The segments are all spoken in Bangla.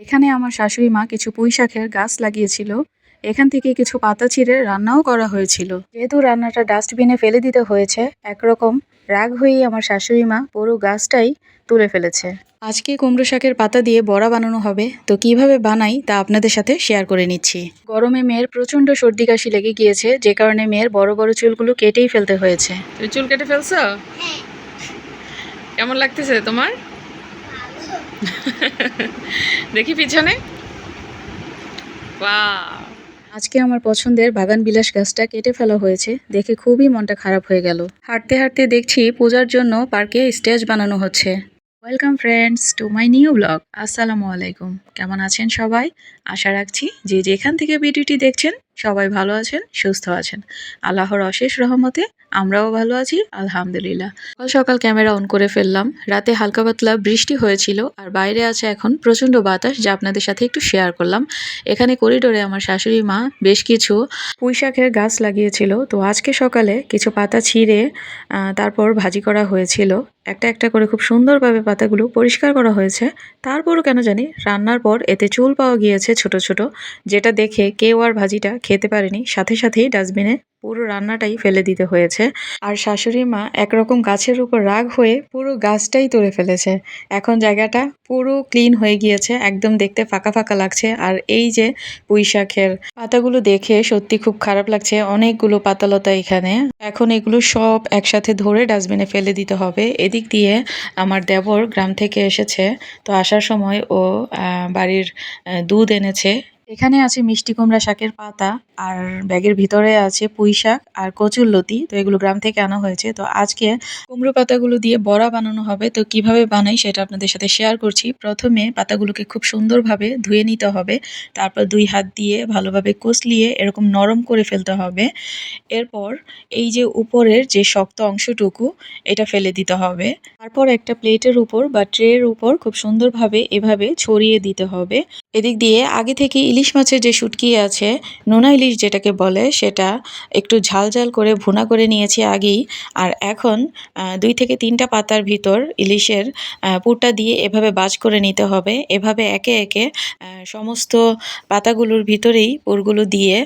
এখানে আমার শাশুড়ি মা কিছু পুঁই শাকের গাছ লাগিয়েছিল। এখান থেকে কিছু পাতা ছিঁড়ে রান্নাও করা হয়েছিল। যেহেতু রান্নাটা ডাস্টবিনে ফেলে দিতে হয়েছে একরকম রাগ হয়েই আমার শাশুড়ি মা পুরো গাছটাই তুলে ফেলেছে। আজকে কুমড়ো শাকের পাতা দিয়ে বড়া বানানো হবে তো কীভাবে বানাই তা আপনাদের সাথে শেয়ার করে নিচ্ছি। গরমে মেয়ের প্রচণ্ড সর্দি কাশি লেগে গিয়েছে যে কারণে মেয়ের বড় বড় চুলগুলো কেটেই ফেলতে হয়েছে। তুমি চুল কেটে ফেলছো? কেমন লাগতেছে তোমার? দেখি পিছনে। বাহ আজকে আমার পছন্দের বাগান বিলাস গাছটা কেটে ফেলা হয়েছে, দেখে খুবই মনটা খারাপ হয়ে গেল। হাঁটতে হাঁটতে দেখছি পূজার জন্য পার্কে স্টেজ বানানো হচ্ছে। Welcome friends to my new blog. আসসালামু আলাইকুম। কেমন আছেন সবাই? আশা রাখছি যে যেখান থেকে ভিডিওটি দেখছেন সবাই ভালো আছেন, সুস্থ আছেন। আল্লাহর অশেষ রহমতে আমরাও ভালো আছি, আলহামদুলিল্লাহ। সকাল সকাল ক্যামেরা অন করে ফেললাম। রাতে হালকা পাতলা বৃষ্টি হয়েছিল, আর বাইরে আছে এখন প্রচণ্ড বাতাস, যা আপনাদের সাথে একটু শেয়ার করলাম। এখানে করিডোরে আমার শাশুড়ি মা বেশ কিছু পুঁই শাকের গাছ লাগিয়েছিল। তো আজকে সকালে কিছু পাতা ছিঁড়ে তারপর ভাজি করা হয়েছিল। একটা একটা করে খুব সুন্দরভাবে পাতাগুলো পরিষ্কার করা হয়েছে। তারপরও কেন জানি রান্নার পর এতে চুল পাওয়া গিয়েছে ছোট ছোট, যেটা দেখে কেউ আর ভাজিটা খেতে পারেনি। সাথে সাথেই ডাস্টবিনে পুরো রান্নাটাই ফেলে দিতে হয়েছে। আর শাশুড়ি মা একরকম গাছের উপর রাগ হয়ে পুরো গাছটাই তুলে ফেলেছে। এখন জায়গাটা পুরো ক্লিন হয়ে গিয়েছে, একদম দেখতে ফাঁকা ফাঁকা লাগছে। আর এই যে পুঁই শাকের পাতাগুলো দেখে সত্যি খুব খারাপ লাগছে। অনেকগুলো পাতালতা এখানে। এখন এগুলো সব একসাথে ধরে ডাস্টবিনে ফেলে দিতে হবে। এদিক দিয়ে আমার দেবর গ্রাম থেকে এসেছে। তো আসার সময় ও বাড়ির দুধ এনেছে। এখানে আছে মিষ্টি কুমড়া শাকের পাতা আর ব্যাগের ভিতরে আছে পুঁই শাক আর কচুর লতি। তো এগুলো গ্রাম থেকে আনা হয়েছে। তো আজকে কুমড়ো পাতাগুলো দিয়ে বড়া বানানো হবে। তো কীভাবে বানাই সেটা আপনাদের সাথে শেয়ার করছি। প্রথমে পাতাগুলোকে খুব সুন্দরভাবে ধুয়ে নিতে হবে। তারপর দুই হাত দিয়ে ভালোভাবে কষলিয়ে এরকম নরম করে ফেলতে হবে। এরপর এই যে উপরের যে শক্ত অংশটুকু, এটা ফেলে দিতে হবে। তারপর একটা প্লেটের উপর বা ট্রের উপর খুব সুন্দরভাবে এভাবে ছড়িয়ে দিতে হবে। এদিক দিয়ে আগে থেকে ইলিশ মাছের যে শুটকি আছে, নোনা ইলিশ যেটাকে বলে, সেটা একটু ঝাল ঝাল করে ভুনা করে নিয়েছি আগেই। আর এখন দুই থেকে তিনটা পাতার ভিতর ইলিশের পুরটা দিয়ে এভাবে বাজ করে নিতে হবে। এভাবে একে একে সমস্ত পাতাগুলোর ভিতরেই পুরগুলো দিয়ে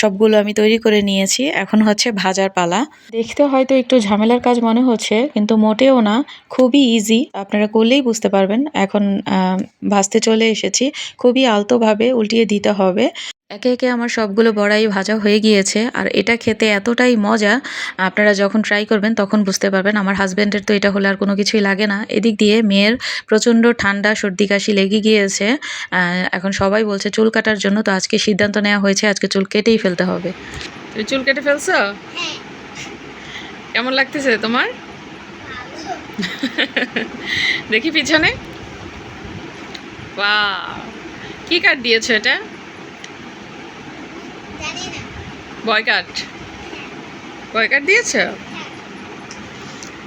সবগুলো আমি তৈরি করে নিয়েছি। এখন হচ্ছে ভাজার পালা। দেখতে হয়তো একটু ঝামেলার কাজ মনে হচ্ছে, কিন্তু মোটেও না, খুবই ইজি আপনারা করলেই বুঝতে পারবেন। এখন ভাজতে চলে এসেছি। খুবই আলতোভাবে উল্টিয়ে দিতে হবে। একে একে আমার সবগুলো বড়াই ভাজা হয়ে গিয়েছে আর এটা খেতে এতটাই মজা আপনারা যখন ট্রাই করবেন তখন বুঝতে পারবেন। আমার হাজব্যান্ডের তো এটা হলে আর কোনো কিছুই লাগে না। এদিক দিয়ে মেয়ের প্রচণ্ড ঠান্ডা সর্দি কাশি লেগে গিয়েছে। এখন সবাই বলছে চুল কাটার জন্য তো আজকে সিদ্ধান্ত নেওয়া হয়েছে আজকে চুল কেটেই ফেলতে হবে। চুল কেটে ফেলছো? কেমন লাগতেছে তোমার? দেখি পিছনে। বাহ কি কাট দিয়েছ এটা? বয় কাট বয় কাট দিয়েছ?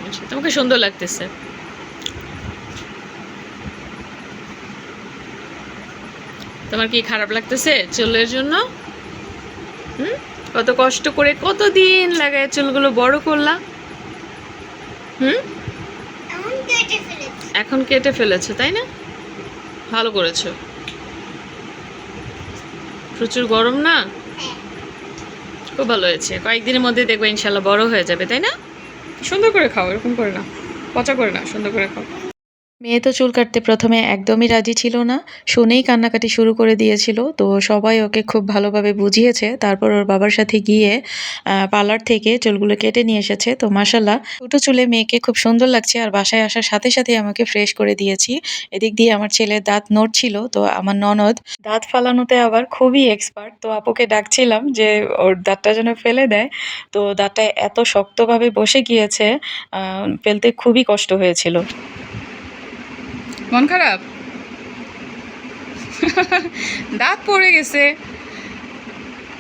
আচ্ছা, তোমাকে সুন্দর লাগতেছে। তোমার কি খারাপ লাগতেছে চুলের জন্য? হুম? কত কষ্ট করে কত দিন লাগায় চুলগুলো বড় করলাম? হুম? এখন কেটে ফেলেছো তাই না? ভালো করেছ। প্রচুর গরম না? খুব ভালো হয়েছে। কয়েকদিনের মধ্যে দেখবে ইনশাল্লাহ বড় হয়ে যাবে, তাই না? সুন্দর করে খাও, এরকম করে না পচা করে না সুন্দর করে খাও। মেয়ে তো চুল কাটতে প্রথমে একদমই রাজি ছিল না, শুনেই কান্নাকাটি শুরু করে দিয়েছিল। তো সবাই ওকে খুব ভালোভাবে বুঝিয়েছে। তারপর ওর বাবার সাথে গিয়ে পার্লার থেকে চুলগুলো কেটে নিয়ে এসেছে। তো মাসাল্লাহ দুটো চুলে মেয়েকে খুব সুন্দর লাগছে আর বাসায় আসার সাথে সাথে আমাকে ফ্রেশ করে দিয়েছি। এদিক দিয়ে আমার ছেলে দাঁত নড়ছিল তো আমার ননদ দাঁত ফালানোতে আবার খুবই এক্সপার্ট তো আপুকে ডাকছিলাম যে, ওর দাঁতটা যেন ফেলে দেয়। তো দাঁতটা এত শক্তভাবে বসে গিয়েছে ফেলতে খুবই কষ্ট হয়েছিল। মন খারাপ? দাঁত পড়ে গেছে।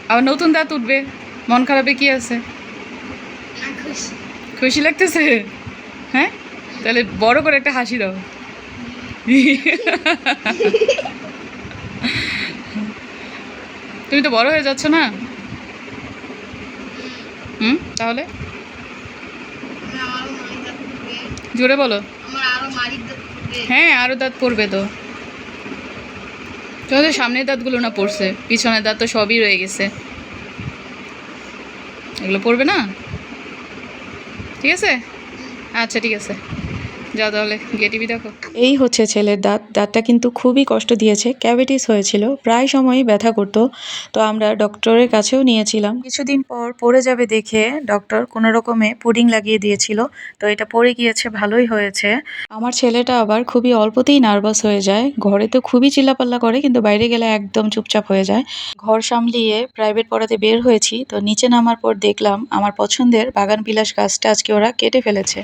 আবার নতুন দাঁত উঠবে। মন খারাপে কি আছে? খুশি। লাগতেছে? হ্যাঁ? তাহলে বড় করে একটা হাসি দাও। তুমি তো বড় হয়ে যাচ্ছ না? হুম? তাহলে? জোরে বলো। আমার আরও। হ্যাঁ আরও দাঁত পড়বে তো। তোমাদের সামনের দাঁতগুলো না পড়ছে, পিছনের দাঁত তো সবই রয়ে গেছে। এগুলো পড়বে না? ঠিক আছে? আচ্ছা ঠিক আছে। তাহলে দেখো। এই হচ্ছে ছেলের দাঁত। দাঁতটা কিন্তু খুবই কষ্ট দিয়েছে, ক্যাভিটিস হয়েছিল, প্রায় সময়ই ব্যথা করতো। তো আমরা ডক্টরের কাছেও নিয়েছিলাম। কিছুদিন পর পড়ে যাবে দেখে ডক্টর কোনো রকমে পুডিং লাগিয়ে দিয়েছিল, তো এটা পড়ে গিয়েছে, ভালোই হয়েছে। আমার ছেলেটা আবার খুবই অল্পতেই নার্ভাস হয়ে যায়। ঘরে তো খুবই চিল্লাপাল্লা করে, কিন্তু বাইরে গেলে একদম চুপচাপ হয়ে যায়। ঘর সামলিয়ে প্রাইভেট পড়াতে বের হয়েছি, তো নিচে নামার পর দেখলাম আমার পছন্দের বাগান বিলাস গাছটা আজকে ওরা কেটে ফেলেছে।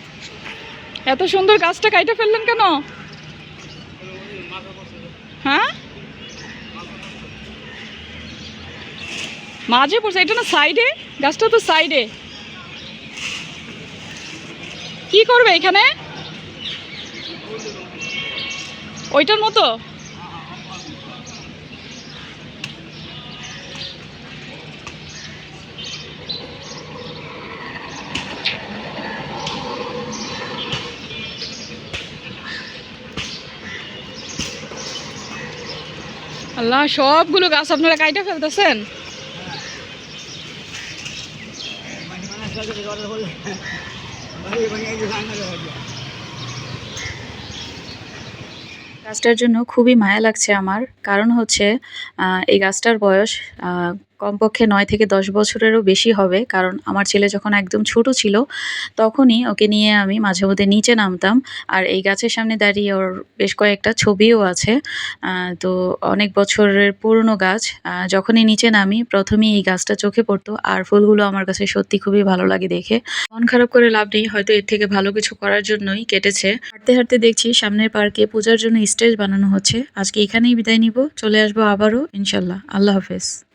এত সুন্দর গাছটা কাইটে ফেললেন কেন? হ্যাঁ? মাঝে পড়ছে, এটা না সাইডে? গাছটা তো সাইডে। কি করবে এখানে? ওইটার মতো? আল্লাহ, সবগুলো গাছ আপনারা কাইটা ফেলতেছেন? গাছটার জন্য খুবই মায়া লাগছে আমার। কারণ হচ্ছে এই গাছটার বয়স কমপক্ষে নয় থেকে দশ বছরেরও বেশি হবে, কারণ আমার ছেলে যখন একদম ছোট ছিল, তখনই ওকে নিয়ে আমি মাঝে মধ্যে নিচে নামতাম। আর এই গাছের সামনে দাঁড়িয়ে ওর বেশ কয়েকটা ছবিও আছে। তো অনেক বছরের পুরনো গাছ যখনই নিচে নামি, প্রথমেই এই গাছটা চোখে পড়তো, আর ফুলগুলো আমার কাছে সত্যি খুবই ভালো লাগে দেখে। মন খারাপ করে লাভ নেই, হয়তো এর থেকে ভালো কিছু করার জন্যই কেটেছে। হাঁটতে হাঁটতে দেখছি সামনের পার্কে পূজার জন্য স্টেজ বানানো হচ্ছে। আজকে এখানেই বিদায় নিব, চলে আসব আবারও, ইনশাল্লাহ। আল্লাহ হাফেজ।